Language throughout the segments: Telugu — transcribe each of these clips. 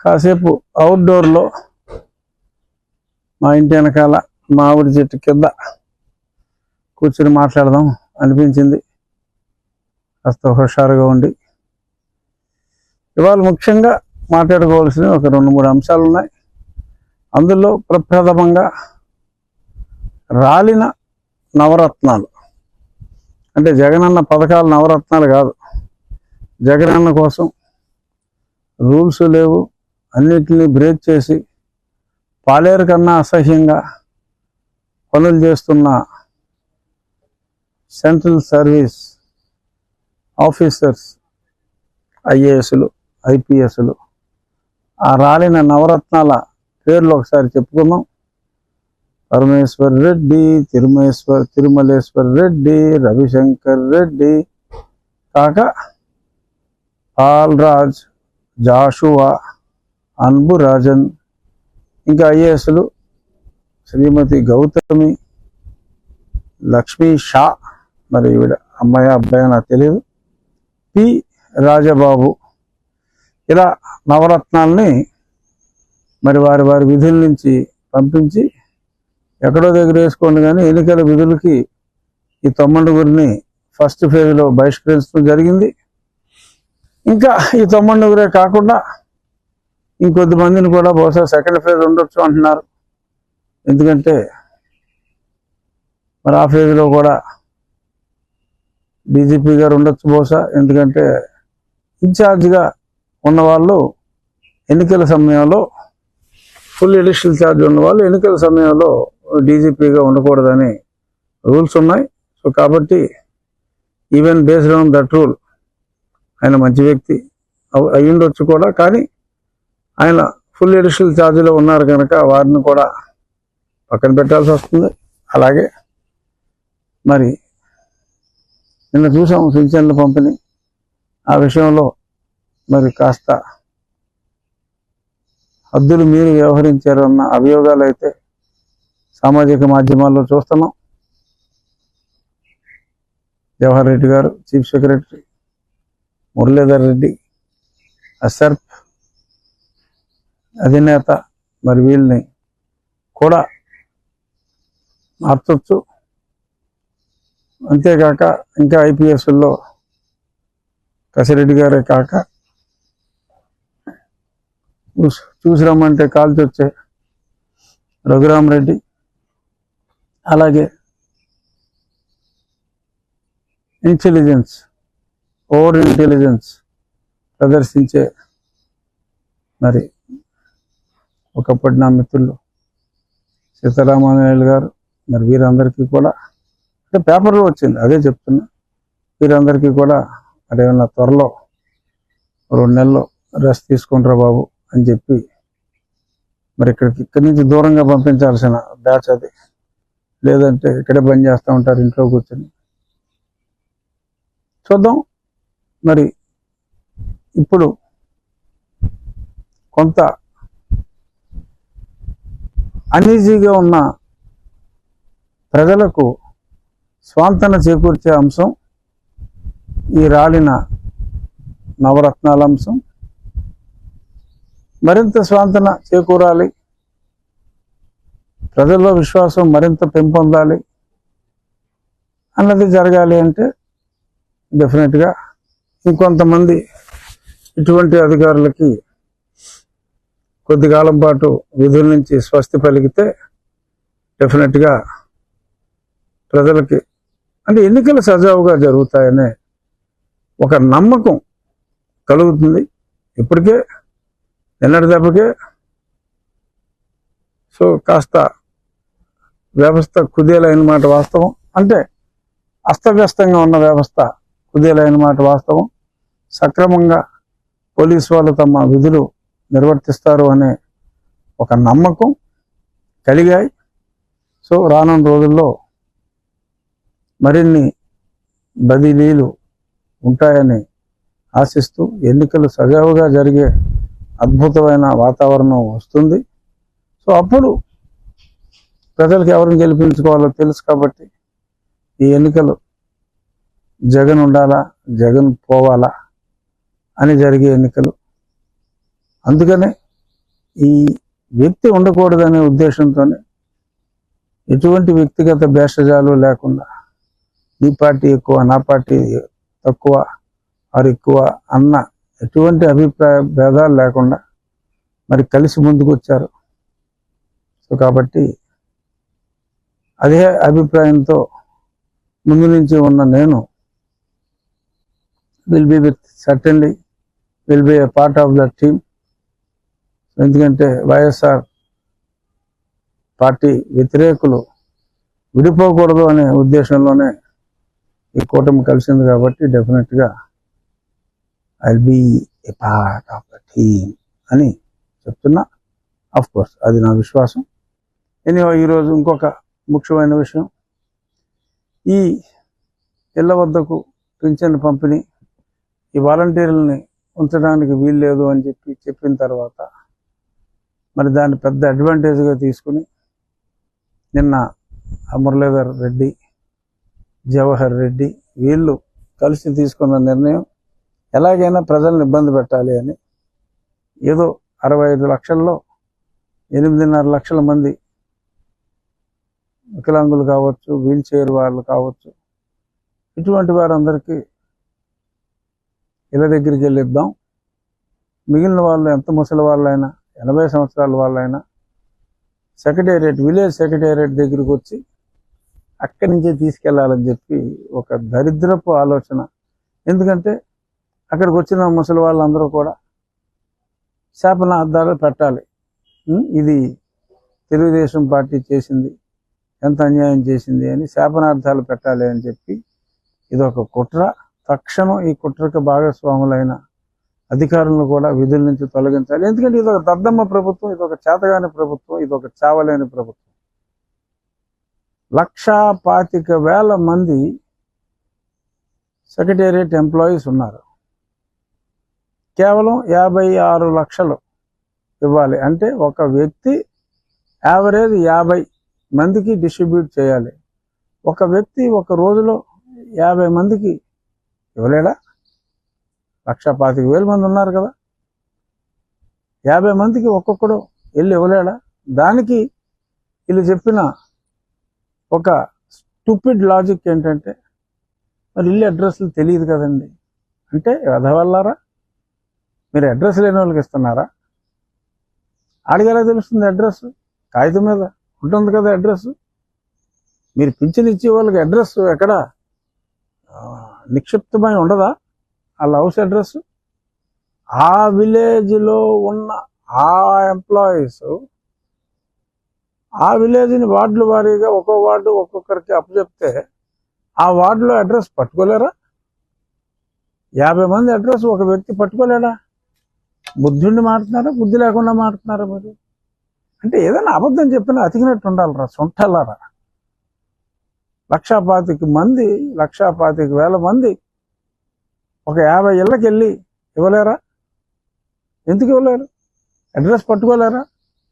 కాసేపు అవుట్డోర్లో మా ఇంటి వెనకాల మామిడి చెట్టు కింద కూర్చుని మాట్లాడదాం అనిపించింది. కాస్త హుషారుగా ఉండి. ఇవాళ ముఖ్యంగా మాట్లాడుకోవాల్సిన ఒక రెండు మూడు అంశాలు ఉన్నాయి. అందులో ప్రప్రథమంగా రాలిన నవరత్నాలు. అంటే జగనన్న పథకాలు నవరత్నాలు కాదు. జగనన్న కోసం రూల్స్ లేవు. అన్నిటిని బ్రేక్ చేసి పాలేరు కన్నా అసహ్యంగా పనులు చేస్తున్న సెంట్రల్ సర్వీస్ ఆఫీసర్స్ ఐఏఎస్లు ఐపీఎస్లు ఆ రాలిన నవరత్నాల పేర్లు ఒకసారి చెప్పుకుందాం. పరమేశ్వర్ రెడ్డి తిరుమేశ్వర్ తిరుమలేశ్వర్ రెడ్డి రవిశంకర్ రెడ్డి కాక పాల్రాజ్ జాషువా అన్బు రాజన్ ఇంకా ఐఏఎస్లు శ్రీమతి గౌతమి లక్ష్మీ షా మరి ఈవిడ అమ్మాయి అబ్బాయి నాకు తెలియదు పి రాజబాబు. ఇలా నవరత్నాల్ని మరి వారి వారి విధుల నుంచి పంపించి ఎక్కడో దగ్గర వేసుకోండి కానీ ఎన్నికల విధులకి ఈ తొమ్మండుగురిని ఫస్ట్ ఫేజ్లో బహిష్కరించడం జరిగింది. ఇంకా ఈ తొమ్మండుగురే కాకుండా ఇంకొద్ది మందిని కూడా బహుశా సెకండ్ ఫేజ్ ఉండొచ్చు అంటున్నారు. ఎందుకంటే మరి ఆ ఫేజ్లో కూడా డీజీపీ గారు ఉండొచ్చు బహుశా. ఎందుకంటే ఇన్ఛార్జ్గా ఉన్నవాళ్ళు ఎన్నికల సమయంలో ఫుల్ ఎడిషనల్ ఛార్జ్ ఉన్నవాళ్ళు ఎన్నికల సమయంలో డీజీపీగా ఉండకూడదని రూల్స్ ఉన్నాయి. సో కాబట్టి even based on that rule ఆయన మంచి వ్యక్తి అయ్యుండొచ్చు అయి ఉండొచ్చు కూడా. కానీ ఆయన ఫుల్ ఎడిషనల్ ఛార్జీలో ఉన్నారు కనుక వారిని కూడా పక్కన పెట్టాల్సి వస్తుంది. అలాగే మరి నిన్న చూసాం పింఛన్ల పంపిణీ. ఆ విషయంలో మరి కాస్త హద్దులు మీరు వ్యవహరించారు అన్న అభియోగాలు అయితే సామాజిక మాధ్యమాల్లో చూస్తున్నాం. జవహర్ రెడ్డి గారు చీఫ్ సెక్రటరీ మురళీధర్ రెడ్డి అసర్ప్ అధినేత మరి వీళ్ళని కూడా మార్చొచ్చు. అంతేకాక ఇంకా ఐపీఎస్లో కసిరెడ్డి గారే కాక చూసి- చూసి రమ్మంటే కాల్చి వచ్చే రఘురామరెడ్డి అలాగే ఇంటెలిజెన్స్ ఓవర్ ఇంటెలిజెన్స్ ప్రదర్శించే మరి ఒకప్పటి నా మిత్రులు సీతారామానాయుడు గారు మరి వీరందరికీ కూడా అంటే పేపర్లో వచ్చింది అదే చెప్తున్నా. వీరందరికీ కూడా మరి ఏమన్నా త్వరలో రెండు నెలలు రెస్ట్ తీసుకుంటారా బాబు అని చెప్పి మరి ఇక్కడికి ఇక్కడి నుంచి దూరంగా పంపించాల్సిన బ్యాచ్ అది. లేదంటే ఇక్కడే బంద్ చేస్తూ ఉంటారు ఇంట్లో కూర్చొని. చూద్దాం. మరి ఇప్పుడు కొంత అనీజీగా ఉన్న ప్రజలకు స్వాంతన చేకూర్చే అంశం ఈ రాలిన నవరత్నాల అంశం. మరింత స్వాంతన చేకూరాలి. ప్రజల్లో విశ్వాసం మరింత పెంపొందాలి. అన్నది జరగాలి అంటే డెఫినెట్గా ఇంకొంతమంది ఇటువంటి అధికారులకి కొద్ది కాలం పాటు విధుల నుంచి స్వస్తి పలికితే డెఫినెట్గా ప్రజలకి అంటే ఎన్నికలు సజావుగా జరుగుతాయనే ఒక నమ్మకం కలుగుతుంది. ఇప్పటికే నిన్నటి దెబ్బకే సో కాస్త వ్యవస్థ కుదేలైన మాట వాస్తవం. అంటే అస్తవ్యస్తంగా ఉన్న వ్యవస్థ కుదేలైన మాట వాస్తవం. సక్రమంగా పోలీసు వాళ్ళు తమ విధులు నిర్వర్తిస్తారు అనే ఒక నమ్మకం కలిగాయి. సో రానున్న రోజుల్లో మరిన్ని బదిలీలు ఉంటాయని ఆశిస్తూ ఎన్నికలు సజావుగా జరిగే అద్భుతమైన వాతావరణం వస్తుంది. సో అప్పుడు ప్రజలకు ఎవరిని గెలిపించుకోవాలో తెలుసు కాబట్టి ఈ ఎన్నికలు జగన్ ఉండాలా జగన్ పోవాలా అని జరిగే ఎన్నికలు అందుకనే ఈ వ్యక్తి ఉండకూడదనే ఉద్దేశంతోనే ఎటువంటి వ్యక్తిగత భేషజాలు లేకుండా నీ పార్టీ ఎక్కువ నా పార్టీ తక్కువ వారు ఎక్కువ అన్న ఎటువంటి అభిప్రాయ భేదాలు లేకుండా మరి కలిసి ముందుకు వచ్చారు సో కాబట్టి అదే అభిప్రాయంతో ముందు నుంచి ఉన్న నేను will be with certainly will be a part of the team ఎందుకంటే వైఎస్ఆర్ పార్టీ వ్యతిరేకులు విడిపోకూడదు అనే ఉద్దేశంలోనే ఈ కూటమి కలిసింది కాబట్టి definitely I be a part of the team అని చెప్తున్నా. అఫ్ కోర్స్ అది నా విశ్వాసం. ఎనివో ఈరోజు ఇంకొక ముఖ్యమైన విషయం. ఈ ఇళ్ళ వద్దకు పింఛన్ పంపిణీ ఈ వాలంటీర్లని ఉంచడానికి వీలు లేదు అని చెప్పి చెప్పిన తర్వాత మరి దాన్ని పెద్ద అడ్వాంటేజ్గా తీసుకుని నిన్న ఆ మురళీధర్ రెడ్డి జవహర్ రెడ్డి వీళ్ళు కలిసి తీసుకున్న నిర్ణయం ఎలాగైనా ప్రజలను ఇబ్బంది పెట్టాలి అని ఏదో అరవై ఐదు లక్షల్లో ఎనిమిదిన్నర లక్షల మంది వికలాంగులు కావచ్చు వీల్ చైర్ వాళ్ళు కావచ్చు ఇటువంటి వారందరికీ ఇళ్ళ దగ్గరికి వెళ్ళిద్దాం. మిగిలిన వాళ్ళు ఎంత ముసలి వాళ్ళైనా ఎనభై సంవత్సరాల వాళ్ళైనా సెక్రటేరియట్ విలేజ్ సెక్రటేరియట్ దగ్గరికి వచ్చి అక్కడి నుంచే తీసుకెళ్ళాలని చెప్పి ఒక దరిద్రపు ఆలోచన. ఎందుకంటే అక్కడికి వచ్చిన ముసలి వాళ్ళందరూ కూడా శాపనార్థాలు పెట్టాలి. ఇది తెలుగుదేశం పార్టీ చేసింది ఎంత అన్యాయం చేసింది అని శాపనార్థాలు పెట్టాలి అని చెప్పి ఇది ఒక కుట్ర. తక్షణం ఈ కుట్రకు భాగస్వాములైన అధికారులను కూడా విధుల నుంచి తొలగించాలి. ఎందుకంటే ఇది ఒక దద్దమ్మ ప్రభుత్వం ఇది ఒక చేతగాని ప్రభుత్వం ఇది ఒక చావలేని ప్రభుత్వం. లక్షా పాతిక వేల మంది సెక్రటేరియట్ ఎంప్లాయీస్ ఉన్నారు. కేవలం యాభై ఆరు లక్షలు ఇవ్వాలి. అంటే ఒక వ్యక్తి యావరేజ్ యాభై మందికి డిస్ట్రిబ్యూట్ చేయాలి. ఒక వ్యక్తి ఒక రోజులో యాభై మందికి ఇవ్వలేడా? లక్ష పాతిక వేల మంది ఉన్నారు కదా. యాభై మందికి ఒక్కొక్కడు వెళ్ళి ఇవ్వలేడా? దానికి వీళ్ళు చెప్పిన ఒక స్టూపిడ్ లాజిక్ ఏంటంటే మరి ఇల్లు అడ్రస్లు తెలియదు కదండి. అంటే వెధవల్లారా? మీరు అడ్రస్ లేని వాళ్ళకి ఇస్తున్నారా? అడిగేలా తెలుస్తుంది అడ్రస్? కాగితం మీద ఉంటుంది కదా అడ్రస్. మీరు పింఛన్ ఇచ్చే వాళ్ళకి అడ్రస్ ఎక్కడ? నిక్షిప్తమై ఉండదా? వాళ్ళ హౌస్ అడ్రస్? ఆ విలేజ్లో ఉన్న ఆ ఎంప్లాయీస్ ఆ విలేజ్ని వార్డుల వారీగా ఒక్కో వార్డు ఒక్కొక్కరికి అప్పచెప్తే ఆ వార్డులో అడ్రస్ పట్టుకోలేరా? యాభై మంది అడ్రస్ ఒక వ్యక్తి పట్టుకోలేడా? బుద్ధుండి మాడుతున్నారా బుద్ధి లేకుండా మాడుతున్నారా మీరు? అంటే ఏదైనా అబద్ధం చెప్పినా అతికినట్టు ఉండాలిరా సొంటలారా లక్షా పాతిక మంది లక్షా పాతిక వేల మంది ఒక యాభై ఇళ్ళకి వెళ్ళి ఇవ్వలేరా? ఎందుకు ఇవ్వలేరు? అడ్రస్ పట్టుకోలేరా?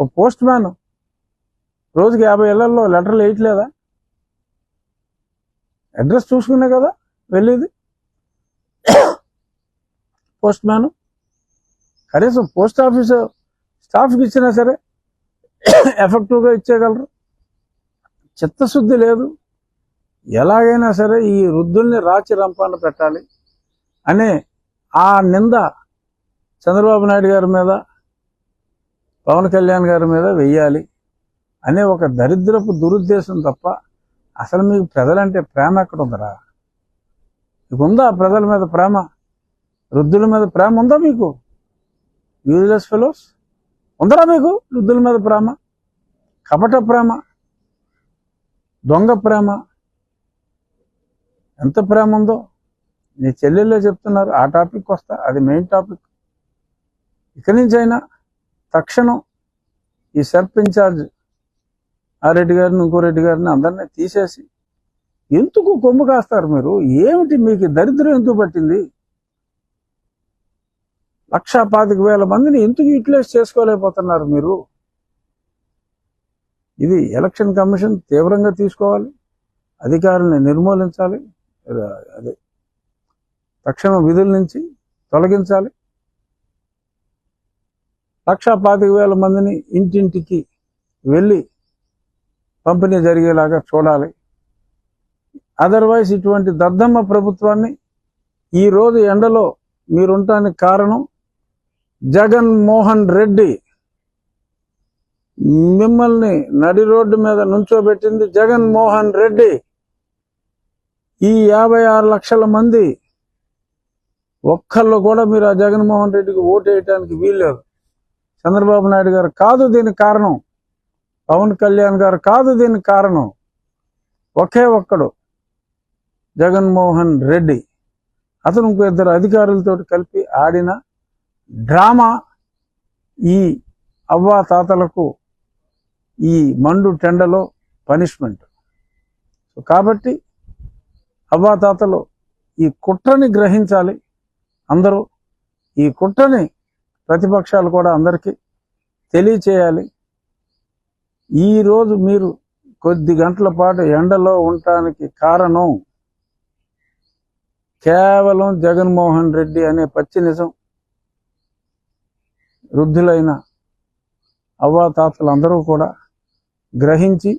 ఒక పోస్ట్ మ్యాన్. రోజుకి యాభై ఇళ్ళలో లెటర్లు వేయట్లేదా? అడ్రస్ చూసుకునే కదా వెళ్ళేది. Postman. కనీసం పోస్ట్ ఆఫీస్ స్టాఫ్కి ఇచ్చినా సరే ఎఫెక్టివ్గా ఇచ్చేయగలరు. చిత్తశుద్ధి లేదు. ఎలాగైనా సరే ఈ వృద్ధుల్ని రాచి రంపాన పెట్టాలి. అనే ఆ నింద చంద్రబాబు నాయుడు గారి మీద పవన్ కళ్యాణ్ గారి మీద వెయ్యాలి అనే ఒక దరిద్రపు దురుద్దేశం తప్ప అసలు మీకు ప్రజలంటే ప్రేమ ఎక్కడ ఉందరా మీకు ఉందా ప్రజల మీద ప్రేమ? వృద్ధుల మీద ప్రేమ ఉందా మీకు? యూజ్లెస్ ఫెలోస్ ఉందరా మీకు వృద్ధుల మీద ప్రేమ? కపట ప్రేమ? దొంగ ప్రేమ? ఎంత ప్రేమ ఉందో? నీ చెల్లెళ్ళే చెప్తున్నారు ఆ టాపిక్ వస్తా అది మెయిన్ టాపిక్ ఇక్కడి నుంచి అయినా తక్షణం ఈ సెల్ఫ్ ఇన్ఛార్జ్ ఆ రెడ్డి గారిని ఇంకో రెడ్డి గారిని అందరినీ తీసేసి ఎందుకు కొమ్ము కాస్తారు మీరు? ఏమిటి మీకు దరిద్రం ఎందుకు పట్టింది? లక్షా పాతిక వేల మందిని ఎందుకు యూటిలైజ్ చేసుకోలేకపోతున్నారు మీరు? ఇది ఎలక్షన్ కమిషన్ తీవ్రంగా తీసుకోవాలి అధికారుల్ని నిర్మూలించాలి అదే తక్షణ విధుల నుంచి తొలగించాలి. లక్ష పాతిక వేల మందిని ఇంటింటికి వెళ్ళి పంపిణీ జరిగేలాగా చూడాలి. అదర్వైజ్ ఇటువంటి దద్దమ్మ ప్రభుత్వాన్ని ఈ రోజు ఎండలో మీరుంటానికి కారణం జగన్మోహన్ రెడ్డి. మిమ్మల్ని నడి రోడ్డు మీద నుంచోబెట్టింది జగన్మోహన్ రెడ్డి. ఈ యాభై ఆరు లక్షల మంది ఒక్కళ్ళు కూడా మీరు ఆ జగన్మోహన్ రెడ్డికి ఓటు వేయటానికి వీల్లేదు. చంద్రబాబు నాయుడు గారు కాదు దీనికి కారణం. పవన్ కళ్యాణ్ గారు కాదు దీనికి కారణం. ఒకే ఒక్కడు జగన్మోహన్ రెడ్డి. అతను ఇంకో ఇద్దరు అధికారులతో కలిపి ఆడిన డ్రామా ఈ అవ్వా తాతలకు ఈ మండు టెండలో పనిష్మెంట్. సో కాబట్టి అవ్వా తాతలు ఈ కుట్రని గ్రహించాలి. అందరూ ఈ కుట్రని ప్రతిపక్షాలు కూడా అందరికీ తెలియచేయాలి. ఈరోజు మీరు కొద్ది గంటల పాటు ఎండలో ఉండటానికి కారణం కేవలం జగన్మోహన్ రెడ్డి అనే పచ్చి నిజం. వృద్ధులైన అవ్వాతాతలందరూ కూడా గ్రహించి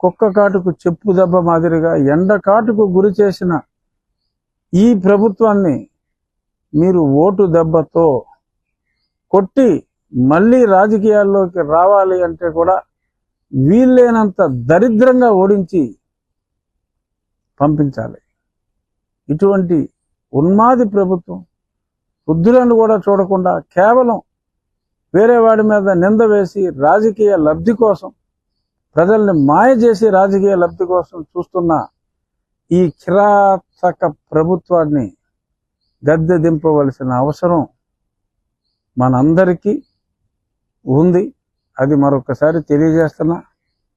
కుక్క కాటుకు చెప్పు దెబ్బ మాదిరిగా ఎండ కాటుకు గురి చేసిన ఈ ప్రభుత్వాన్ని మీరు ఓటు దెబ్బతో కొట్టి మళ్ళీ రాజకీయాల్లోకి రావాలి అంటే కూడా వీల్లేనంత దరిద్రంగా ఓడించి పంపించాలి. ఇటువంటి ఉన్మాది ప్రభుత్వం వృద్ధులను కూడా చూడకుండా కేవలం వేరే వాడి మీద నింద వేసి రాజకీయ లబ్ధి కోసం ప్రజల్ని మాయ చేసి రాజకీయ లబ్ధి కోసం చూస్తున్న ఈ కిరాతక ప్రభుత్వాన్ని గద్దె దింపవలసిన అవసరం మనందరికీ ఉంది. అది మరొకసారి తెలియజేస్తున్నా.